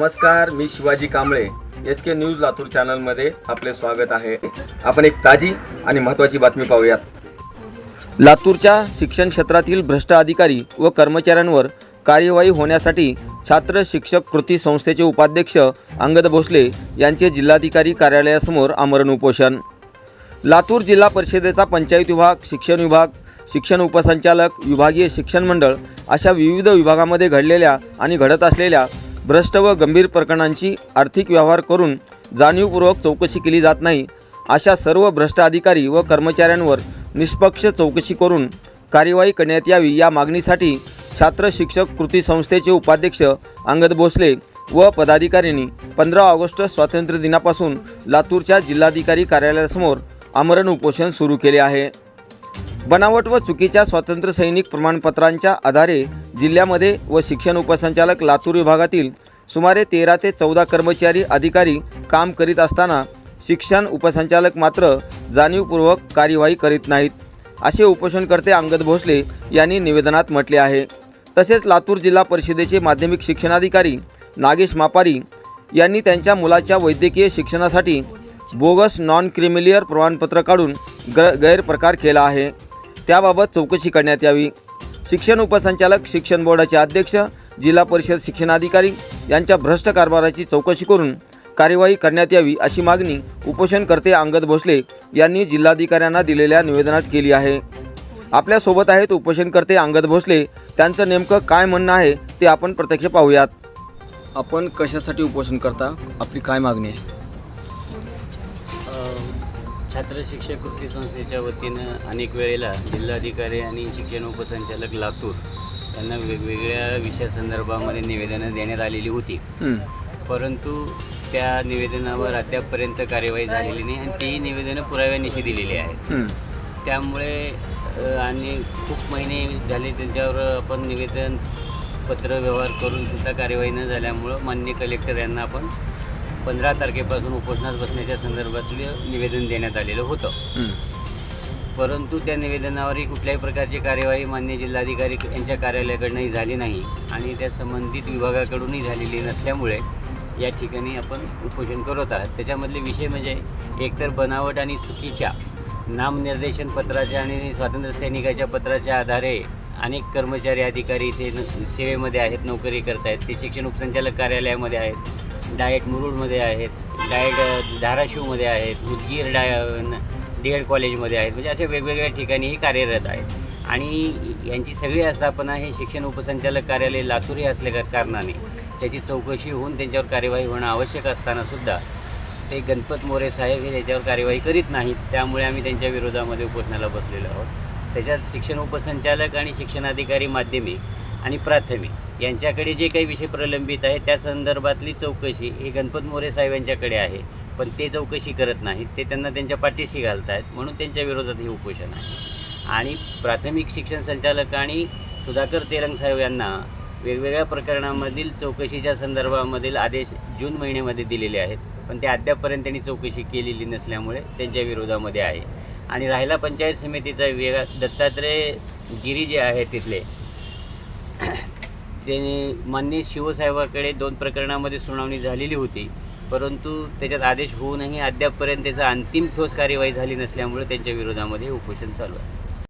नमस्कार मी Shivaji Kamble. S K news Latur चॅनलमध्ये आपले स्वागत आहे. आपण एक ताजी आणि महत्त्वाची बातमी पाहूयात. लातूरच्या शिक्षण क्षेत्रातील भ्रष्ट अधिकारी व कर्मचाऱ्यांवर कार्यवाही होण्यासाठी छात्र शिक्षक कृती संस्थेचे उपाध्यक्ष अंगद भोसले यांचे जिल्हाधिकारी कार्यालयासमोर आमरण उपोषण. लातूर जिल्हा परिषदेचा पंचायत विभाग शिक्षण विभाग शिक्षण उपसंचालक विभागीय शिक्षण मंडळ अशा विविध विभागामध्ये घडलेल्या आणि घडत असलेल्या भ्रष्ट व गंभीर प्रकरणांची आर्थिक व्यवहार करून जाणीवपूर्वक चौकशी केली जात नाही अशा सर्व भ्रष्ट अधिकारी व कर्मचाऱ्यांवर निष्पक्ष चौकशी करून कार्यवाही करण्यात यावी या मागणीसाठी छात्र शिक्षक कृती संस्थेचे उपाध्यक्ष अंगद भोसले व पदाधिकाऱ्यांनी पंधरा ऑगस्ट स्वातंत्र्य दिनापासून लातूरच्या जिल्हाधिकारी कार्यालयासमोर आमरण उपोषण सुरू केले आहे. बनावट व चुकीच्या स्वातंत्र्य सैनिक प्रमाणपत्रांच्या आधारे जिल्ह्यामध्ये व शिक्षण उपसंचालक लातूर विभागातील सुमारे तेरा ते चौदा कर्मचारी अधिकारी काम करीत असताना शिक्षण उपसंचालक मात्र जाणीवपूर्वक कार्यवाही करीत नाहीत. असे उपोषणकर्ते अंगद भोसले यांनी निवेदनात म्हटले आहे. तसेच लातूर जिल्हा परिषदेचे माध्यमिक शिक्षणाधिकारी नागेश मापारी यांनी त्यांच्या मुलाच्या वैद्यकीय शिक्षणासाठी बोगस नॉन क्रिमिलियर प्रमाणपत्र काढून ग गैरप्रकार केला आहे. त्याबाबत चौकशी करण्यात यावी. शिक्षण उपसंचालक शिक्षण बोर्डाचे अध्यक्ष जिल्हा परिषद शिक्षणाधिकारी यांच्या भ्रष्ट कारभाराची चौकशी करून कार्यवाही करण्यात यावी अशी मागणी उपोषणकर्ते अंगद भोसले यांनी जिल्हाधिकाऱ्यांना दिलेल्या निवेदनात केली आहे. आपल्यासोबत आहेत उपोषणकर्ते अंगद भोसले. त्यांचं नेमकं काय म्हणणं आहे ते आपण प्रत्यक्ष पाहूयात. आपण कशासाठी उपोषण करता? आपली काय मागणी आहे? छात्र शिक्षक कृती संस्थेच्या वतीनं अनेक वेळेला जिल्हाधिकारी आणि शिक्षण उपसंचालक लातूर यांना वेगवेगळ्या विषयासंदर्भामध्ये निवेदनं देण्यात आलेली होती. परंतु त्या निवेदनावर अद्यापपर्यंत कार्यवाही झालेली नाही आणि ती निवेदनं पुराव्यानिशी दिलेली आहेत. त्यामुळे आणि खूप महिने झाले त्यांच्यावर आपण निवेदन पत्र व्यवहार करून सुद्धा कार्यवाही न झाल्यामुळं मान्य कलेक्टर यांना आपण पंधरा तारखेपासून उपोषणास बसण्याच्या संदर्भातलं निवेदन देण्यात आलेलं होतं. परंतु त्या निवेदनावरही कुठल्याही प्रकारची कार्यवाही मान्य जिल्हाधिकारी यांच्या कार्यालयाकडूनही झाली नाही आणि त्या संबंधित विभागाकडूनही झालेली नसल्यामुळे या ठिकाणी आपण उपोषण करत आहात. त्याच्यामधले विषय म्हणजे एकतर बनावट आणि चुकीच्या नामनिर्देशन पत्राच्या आणि स्वातंत्र्य सैनिकाच्या पत्राच्या आधारे अनेक कर्मचारी अधिकारी इथे सेवेमध्ये आहेत नोकरी करत आहेत ते शिक्षण उपसंचालक कार्यालयामध्ये आहेत. डायट मुरुडमध्ये आहेत डायट धाराशिवमध्ये आहेत उदगीर डाय डी एड कॉलेजमध्ये आहेत म्हणजे अशा वेगवेगळ्या ठिकाणीही कार्यरत आहेत. आणि यांची सगळी स्थापना हे शिक्षण उपसंचालक कार्यालय लातूर हे असल्या कारणाने त्याची चौकशी होऊन त्यांच्यावर कार्यवाही होणं आवश्यक असतानासुद्धा ते गणपत मोरे साहेब हे त्याच्यावर कार्यवाही करीत नाहीत. त्यामुळे आम्ही त्यांच्या विरोधामध्ये उपोषणाला बसलेलो आहोत. त्याच्यात शिक्षण उपसंचालक आणि शिक्षणाधिकारी माध्यमिक आणि प्राथमिक यांच्याकडे जे काही विषय प्रलंबित आहे त्या संदर्भातली चौकशी ही गणपत मोरे साहेब यांच्याकडे आहे. पण ते चौकशी करत नाहीत. ते त्यांना त्यांच्या पाठीशी घालत आहेत म्हणून त्यांच्या विरोधात हे उपोषण आहे. आणि प्राथमिक शिक्षण संचालक आणि सुधाकर तेलंग साहेब यांना वेगवेगळ्या प्रकरणामधील चौकशीच्या संदर्भामधील आदेश जून महिन्यामध्ये दिलेले आहेत. पण ते अद्यापपर्यंत त्यांनी चौकशी केलेली नसल्यामुळे त्यांच्या विरोधामध्ये आहे. आणि राहिला पंचायत समितीचा वेगळा दत्तात्रय गिरी जे आहे तिथले ते मान्य शिवसाहेबाकडे दोन प्रकरणामध्ये सुनावणी झालेली होती. परंतु त्याच्यात आदेश होऊनही अद्यापपर्यंत त्याचा अंतिम ठोस कार्यवाही झाली नसल्यामुळे त्यांच्या विरोधामध्ये उपोषण चालू आहे.